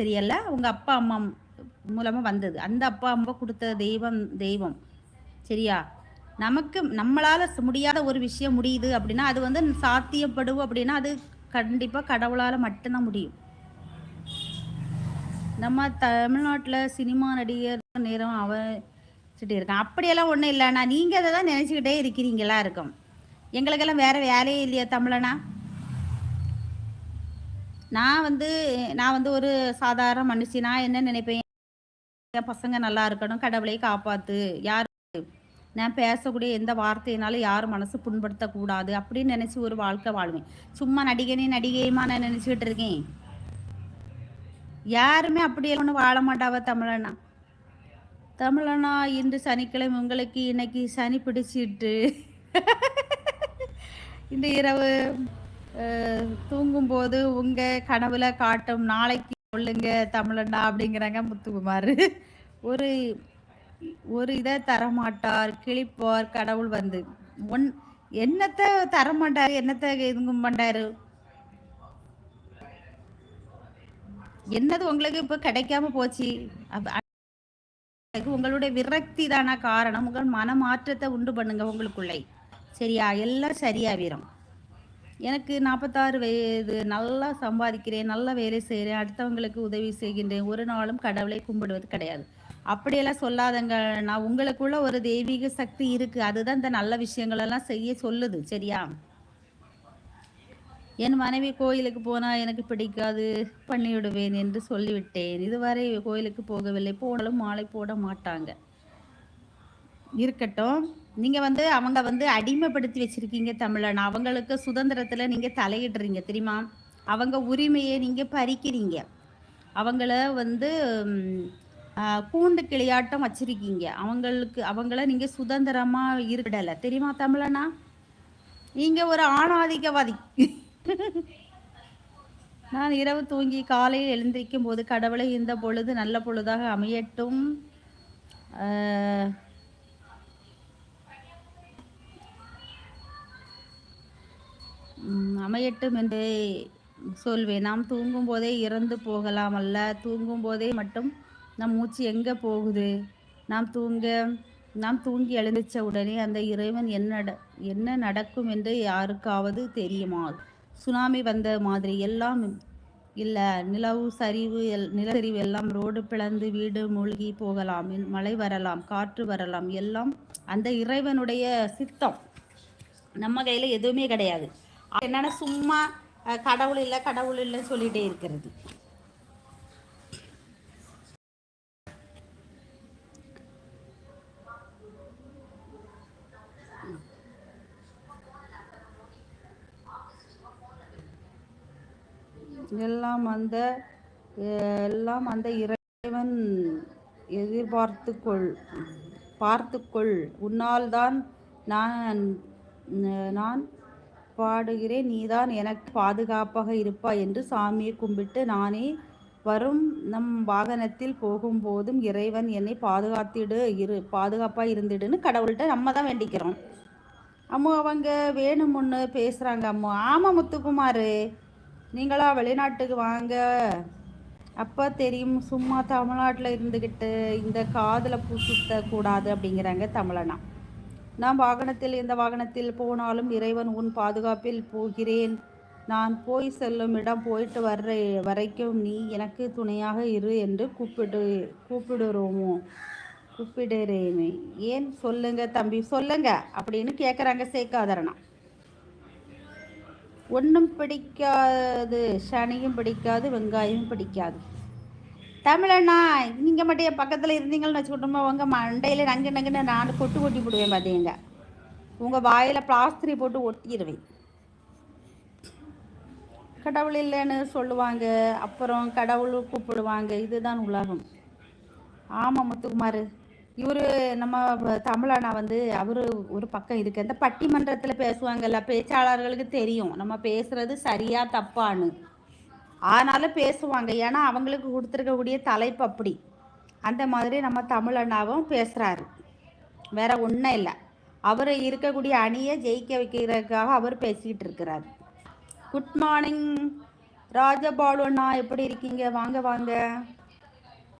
தெரியல. உங்க அப்பா அம்மா மூலமா வந்தது. அந்த அப்பா அம்மா கொடுத்த தெய்வம் தெய்வம். சரியா? நமக்கு நம்மளால முடியாத ஒரு விஷயம் முடியுது அப்படின்னா அது வந்து சாத்தியப்படும் அப்படின்னா அது கண்டிப்பா கடவுளால மட்டும்தான் முடியும். நம்ம தமிழ்நாட்டில் சினிமா நடிகர் நேரம் அவச்சிட்டு இருக்கான் அப்படியெல்லாம் ஒன்றும் இல்லைண்ணா நீங்கள் அதை தான் நினச்சிக்கிட்டே இருக்கிறீங்களா இருக்கும். எங்களுக்கெல்லாம் வேற வேலையே இல்லையா தமிழனா. நான் வந்து நான் வந்து ஒரு சாதாரண மனுஷி நான் என்ன நினைப்பேன்? என் பசங்க நல்லா இருக்கணும் கடவுளை காப்பாத்து. யார்? நான் பேசக்கூடிய எந்த வார்த்தையினாலும் யாரும் மனசு புண்படுத்தக்கூடாது அப்படின்னு நினைச்சு ஒரு வாழ்க்கை வாழ்வேன். சும்மா நடிகனே நடிகையுமா நான் நினச்சிக்கிட்டு இருக்கேன். யாருமே அப்படியெல்லாம் ஒன்றும் வாழ மாட்டாவ தமிழனா தமிழனா இன்று சனிக்கிழமை உங்களுக்கு இன்னைக்கு சனி பிடிச்சிட்டு. இந்த இரவு தூங்கும்போது உங்க கனவுல காட்டும் நாளைக்கு சொல்லுங்க தமிழண்ணா அப்படிங்கிறாங்க முத்துக்குமார். ஒரு ஒரு இதை தரமாட்டார் கிழிப்பார் கடவுள் வந்து. ஒன் என்னத்தை தரமாட்டார் என்னத்தை இதுங்கும் பண்ணாரு? என்னது உங்களுக்கு இப்ப கிடைக்காம போச்சு? உங்களுடைய விரக்தி தானா காரணம்? உங்கள் மனமாற்றத்தை உண்டு பண்ணுங்க உங்களுக்குள்ளே. சரியா? எல்லாம் சரியாவிரும் எனக்கு நாற்பத்தாறு வயது நல்லா சம்பாதிக்கிறேன் நல்ல வேலை செய்கிறேன் அடுத்தவங்களுக்கு உதவி செய்கின்றேன் ஒரு நாளும் கடவுளை கும்பிடுவது கிடையாது. அப்படியெல்லாம் சொல்லாதங்க. நான் உங்களுக்குள்ள ஒரு தெய்வீக சக்தி இருக்கு. அதுதான் இந்த நல்ல விஷயங்களெல்லாம் செய்ய சொல்லுது சரியா? என் மனைவி கோயிலுக்கு போனால் எனக்கு பிடிக்காது பண்ணிவிடுவேன் என்று சொல்லிவிட்டேன். இதுவரை கோயிலுக்கு போகவில்லை. போனாலும் மாலை போட மாட்டாங்க. இருக்கட்டும். நீங்க வந்து அவங்க வந்து அடிமைப்படுத்தி வச்சிருக்கீங்க தமிழன். அவங்களுக்கு சுதந்திரத்துல நீங்க தலையிடுறீங்க தெரியுமா? அவங்க உரிமையை நீங்க பறிக்கிறீங்க. அவங்கள வந்து கூண்டு கிளியாட்டம் வச்சிருக்கீங்க. அவங்களுக்கு அவங்கள நீங்க சுதந்திரமா இருடல தெரியுமா தமிழனா? நீங்க ஒரு ஆணாதிக்கவாதி. நான் இரவு தூங்கி காலையில் எழுந்திருக்கும் போது கடவுளை இந்த பொழுது நல்ல பொழுதாக அமையட்டும். அமையட்டும் என்று சொல்வேன். நாம் தூங்கும் போதே இறந்து போகலாம் அல்ல தூங்கும் போதே மட்டும் நம் மூச்சு எங்கே போகுது? நாம் தூங்க நாம் தூங்கி எழுந்திருச்ச உடனே அந்த இறைவன் என்ன என்ன நடக்கும் என்று யாருக்காவது தெரியுமா சுனாமி வந்த மாதிரி எல்லாம் இல்லை. நிலவு சரிவு எல் நிலச்சரிவு எல்லாம் ரோடு பிளந்து வீடு மூழ்கி போகலாம். மழை வரலாம் காற்று வரலாம். எல்லாம் அந்த இறைவனுடைய சித்தம். நம்ம கையில எதுவுமே கிடையாது. என்னன்னா சும்மா கடவுள் இல்லை கடவுள் இல்லைன்னு சொல்லிட்டே இருக்கிறது. எல்லாம் அந்த எல்லாம் அந்த இறைவன் எதிர்பார்த்துக்கொள் பார்த்துக்கொள். உன்னால் தான் நான் நான் பாடுகிறேன் நீதான் எனக்கு பாதுகாப்பாக இருப்பாய் என்று சாமியை கும்பிட்டு நானே வரும் நம் வாகனத்தில் போகும்போதும் இறைவன் என்னை பாதுகாத்திடு இரு பாதுகாப்பாக இருந்துடுன்னு கடவுள்கிட்ட நம்ம தான் வேண்டிக்கிறோம். அம்மா அவங்க வேணுமுன்னு பேசுகிறாங்க அம்மா. ஆமாம் முத்துக்குமார் நீங்களா வெளிநாட்டுக்கு வாங்க. அப்போ தெரியும் சும்மா தமிழ்நாட்டில் இருந்துக்கிட்டு இந்த காதில் பூ கூடாது அப்படிங்கிறாங்க தமிழனா. நான் வாகனத்தில் எந்த வாகனத்தில் போனாலும் இறைவன் உன் பாதுகாப்பில் போகிறேன். நான் போய் செல்லும் இடம் போயிட்டு வர்ற வரைக்கும் நீ எனக்கு துணையாக இரு என்று கூப்பிடு கூப்பிடுறோமோ? கூப்பிடுறேமே ஏன்? சொல்லுங்க தம்பி சொல்லுங்க அப்படின்னு கேட்குறாங்க சேக்காதரனா. ஒன்றும் பிடிக்காது சனியும் பிடிக்காது வெங்காயமும் பிடிக்காது. தமிழண்ணா நீங்கள் மட்டும் என் பக்கத்தில் இருந்தீங்கன்னு வச்சுக்கிட்டோமா உங்கள் மண்டையில் நங்கு நங்குன்னு நான் கொட்டு கொட்டி போடுவேன் பார்த்தீங்க உங்கள் வாயில் பிளாஸ்திரி போட்டு ஒட்டிடுவேன். கடவுள் இல்லைன்னு சொல்லுவாங்க அப்புறம் கடவுள் கூப்பிடுவாங்க இதுதான் உலகம். ஆமாம் முத்துக்குமார். இவர் நம்ம தமிழண்ணா வந்து அவர் ஒரு பக்கம் இருக்கு. அந்த பட்டிமன்றத்தில் பேசுவாங்கல்ல பேச்சாளர்களுக்கு தெரியும். நம்ம பேசுகிறது சரியாக தப்பான்னு. ஆனாலும் பேசுவாங்க. ஏன்னா அவங்களுக்கு கொடுத்துருக்கக்கூடிய தலைப்பு அப்படி. அந்த மாதிரி நம்ம தமிழண்ணாவும் பேசுகிறாரு வேற ஒன்றும் இல்லை. அவர் இருக்கக்கூடிய அணியை ஜெயிக்க வைக்கிறதுக்காக அவர் பேசிக்கிட்டு இருக்கிறார். குட் மார்னிங் ராஜபாலு அண்ணா எப்படி இருக்கீங்க? வாங்க வாங்க.